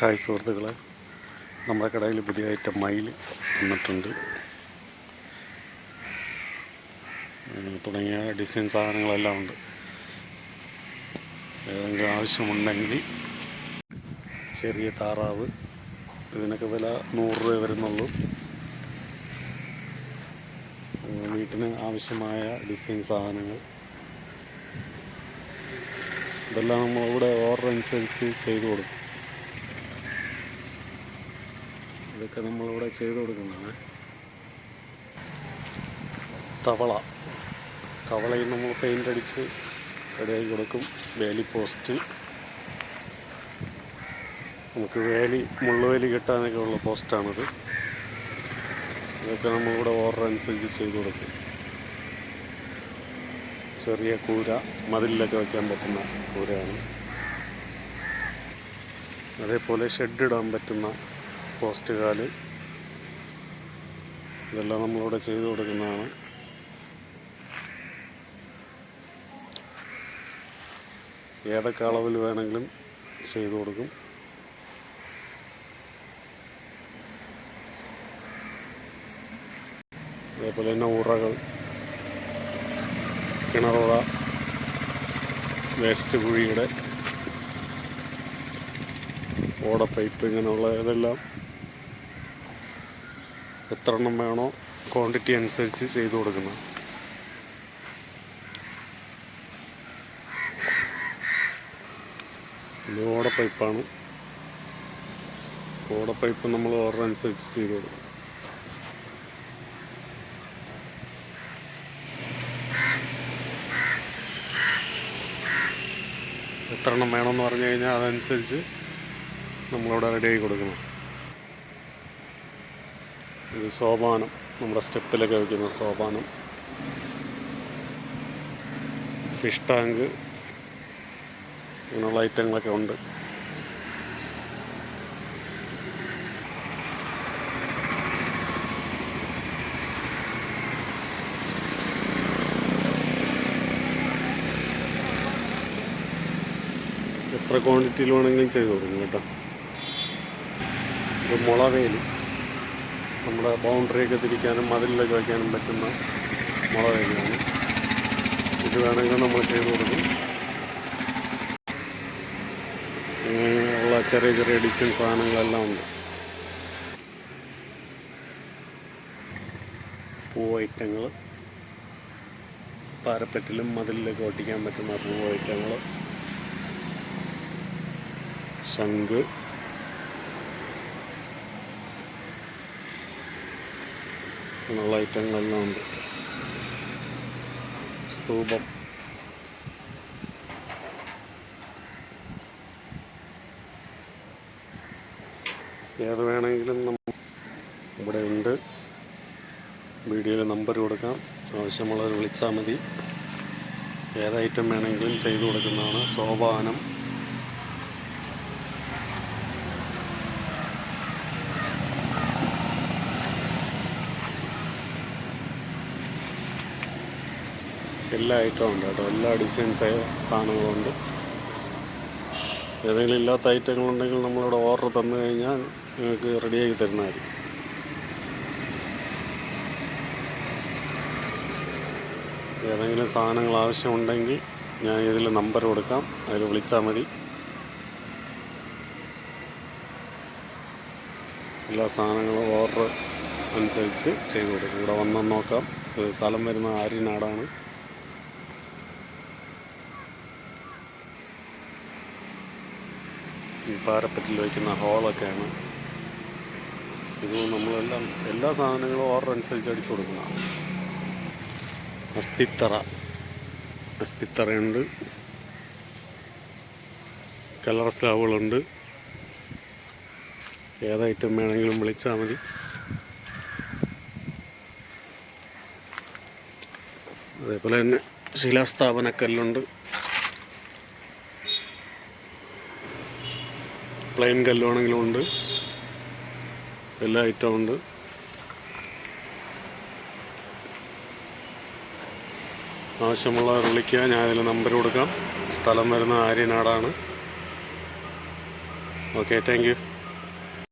Hi സുഹൃത്തുക്കളെ. നമ്മുടെ കടയിൽ പുതിയ ഐറ്റം മയിൽ വന്നിട്ടുണ്ട്. തുടങ്ങിയ ഡിസൈൻ സാധനങ്ങളെല്ലാം ഉണ്ട്. ഏതെങ്കിലും ആവശ്യമുണ്ടെങ്കിൽ ചെറിയ താറാവ് ഇതിനൊക്കെ വില നൂറ് രൂപ വരുന്നുള്ളൂ. വീട്ടിന് ആവശ്യമായ ഡിസൈൻ സാധനങ്ങൾ. ഇതെല്ലാം നമ്മളിവിടെ ഓർഡർ അനുസരിച്ച് ചെയ്തു കൊടുക്കും. ഇതൊക്കെ നമ്മളിവിടെ ചെയ്ത് കൊടുക്കുന്നതാണ്. തവള. തവളയിൽ നമ്മൾ പെയിന്റ് അടിച്ച് റെഡിയാക്കി കൊടുക്കും. വേലി പോസ്റ്റ് നമുക്ക് വേലി മുള്ളുവേലി കിട്ടാനൊക്കെ ഉള്ള പോസ്റ്റാണിത് ഇതൊക്കെ നമ്മളിവിടെ ഓർഡർ അനുസരിച്ച് ചെയ്ത് കൊടുക്കും. ചെറിയ കൂര മതിലിലൊക്കെ വയ്ക്കാൻ പറ്റുന്ന കൂരയാണ്. അതേപോലെ ഷെഡ് ഇടാൻ പറ്റുന്ന പോസ്റ്റ് കാൽ ഇതെല്ലാം നമ്മളിവിടെ ചെയ്തു കൊടുക്കുന്നതാണ്. ഏതൊക്കെ അളവിൽ വേണമെങ്കിലും ചെയ്തു കൊടുക്കും. അതേപോലെ തന്നെ ഉറകൾ കിണറുറ വേസ്റ്റ് കുഴിയുടെ ഓട ഇങ്ങനെയുള്ള ഇതെല്ലാം എത്ര എണ്ണം വേണോ ക്വാണ്ടിറ്റി അനുസരിച്ച് ചെയ്തു കൊടുക്കുന്നത്. ഇത് ഓട പൈപ്പാണ് ഓട പൈപ്പ് നമ്മൾ ഓർഡർ അനുസരിച്ച് ചെയ്തു കൊടുക്കും. എത്ര എണ്ണം വേണമെന്ന് പറഞ്ഞു കഴിഞ്ഞാൽ അതനുസരിച്ച് നമ്മളിവിടെ റെഡിയാക്കി കൊടുക്കണം. ഇത് സോപാനം നമ്മുടെ സ്റ്റെപ്പിലൊക്കെ വയ്ക്കുന്ന സോപാനം. ഫിഷ് ടാങ്ക് ഇങ്ങനെയുള്ള ഐറ്റങ്ങളൊക്കെ ഉണ്ട്. എത്ര ക്വാണ്ടിറ്റിയിൽ വേണമെങ്കിലും ചെയ്ത് കൊടുക്കും കേട്ടോ. ഇത് മുളവേലി. നമ്മുടെ ബൗണ്ടറിയൊക്കെ തിരിക്കാനും മതിലൊക്കെ വയ്ക്കാനും പറ്റുന്ന മുളവേലിയാണ് ഇത് വേണമെങ്കിൽ നമ്മൾ ചെയ്ത് കൊടുക്കും. ഇങ്ങനെയുള്ള ചെറിയ ചെറിയ ഡിസൈൻ സാധനങ്ങളെല്ലാം ഉണ്ട്. പൂ ഐറ്റങ്ങൾ പാരപ്പറ്റിലും മതിലിലൊക്കെ ഒട്ടിക്കാൻ പറ്റുന്ന പൂ ഐറ്റങ്ങൾ ശംഖ്. അങ്ങനെയുള്ള ഐറ്റങ്ങളെല്ലാം ഉണ്ട്. സ്തൂപം. ഏത് വേണമെങ്കിലും നമ്മൾ ഇവിടെ ഉണ്ട്. വീഡിയോയിൽ നമ്പർ കൊടുക്കാം. ആവശ്യമുള്ളവർ വിളിച്ചാൽ മതി. ഏത് ഐറ്റം വേണമെങ്കിലും ചെയ്തു കൊടുക്കുന്നതാണ്. സോപാനം. എല്ലാ ഐറ്റവും ഉണ്ട് കേട്ടോ. എല്ലാ ഡിസൈൻസ് സാധനങ്ങളും ഉണ്ട്. ഏതെങ്കിലും ഇല്ലാത്ത ഐറ്റങ്ങളുണ്ടെങ്കിൽ നമ്മളിവിടെ ഓർഡർ തന്നു കഴിഞ്ഞാൽ നിങ്ങൾക്ക് റെഡിയാക്കി തരുന്നതായിരിക്കും. ഏതെങ്കിലും സാധനങ്ങൾ ആവശ്യമുണ്ടെങ്കിൽ ഞാൻ ഇതിൽ നമ്പർ കൊടുക്കാം. അതിൽ വിളിച്ചാൽ മതി. എല്ലാ സാധനങ്ങളും ഓർഡർ അനുസരിച്ച് ചെയ്തു കൊടുക്കും. ഇവിടെ വന്നാൽ നോക്കാം. സ്ഥ- സ്ഥലം വരുന്ന ആര്യനാടാണ്. ഈ പാരപ്പറ്റിൽ വയ്ക്കുന്ന ഹോളൊക്കെയാണ്. ഇത് നമ്മളെല്ലാം എല്ലാ സാധനങ്ങളും ഓർഡർ അനുസരിച്ച് അടിച്ചു കൊടുക്കുന്നതാണ് അസ്ഥിത്തറ. അസ്ഥിത്തറയുണ്ട്. കളർ സ്ലാവുകളുണ്ട് ഏതായിട്ടും വേണമെങ്കിലും വിളിച്ചാൽ മതി. അതേപോലെ തന്നെ ശിലാസ്ഥാപനക്കല്ലുണ്ട് പ്ലെയിൻ കല്ലുവാണെങ്കിലും ഉണ്ട്. എല്ലാ ഐറ്റവും ഉണ്ട്. ആവശ്യമുള്ളവർ വിളിക്കുക ഞാൻ അതിൽ നമ്പർ കൊടുക്കാം. സ്ഥലം വരുന്ന ആര്യനാടാണ്. Okay thank you